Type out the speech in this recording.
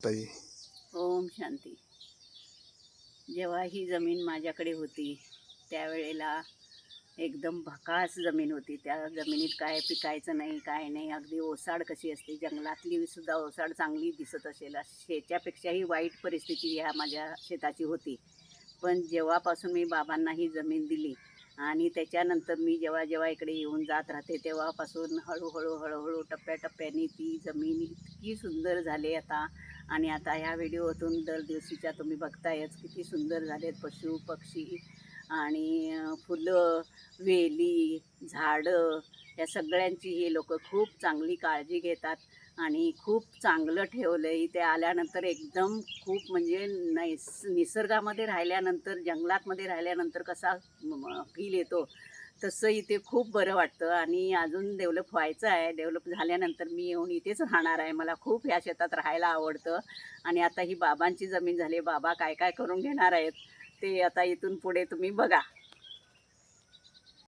ताई ओम शांती. जेव्हा ही जमीन माझ्याकडे होती त्यावेळेला एकदम भकास जमीन होती. त्या जमिनीत काय पिकायचं नाही काय नाही. अगदी ओसाड कशी असते? जंगलातली सुद्धा ओसाड चांगली दिसत असेल. शेच्यापेक्षाही वाईट परिस्थिती ह्या माझ्या शेताची होती. पण जेव्हापासून मी बाबांना ही जमीन दिली आणि त्याच्यानंतर मी जेव्हा जेव्हा इकडे येऊन जात राहते तेव्हापासून हळूहळू हळूहळू टप्प्याटप्प्याने ती जमीन इतकी सुंदर झाली. आता आणि आता ह्या व्हिडिओतून दर दिवशीच्या तुम्ही बघतायच किती सुंदर झालेत पशु पक्षी आणि फुलं वेली झाडं या सगळ्यांची ही लोक खूप चांगली काळजी घेतात आणि खूप चांगलं ठेवलं आहे इथे आल्यानंतर एकदम खूप म्हणजे नैस निसर्गामध्ये राहिल्यानंतर जंगलातमध्ये राहिल्यानंतर कसा फील येतो तसं इथे खूप बरं वाटतं. आणि अजून डेव्हलप व्हायचं आहे. डेव्हलप झाल्यानंतर मी येऊन इथेच राहणार आहे. मला खूप ह्या शेतात राहायला आवडतं. आणि आता ही बाबांची जमीन झाली. बाबा काय काय करून घेणार आहेत? ते आता इथून पुढे तुम्ही बघा.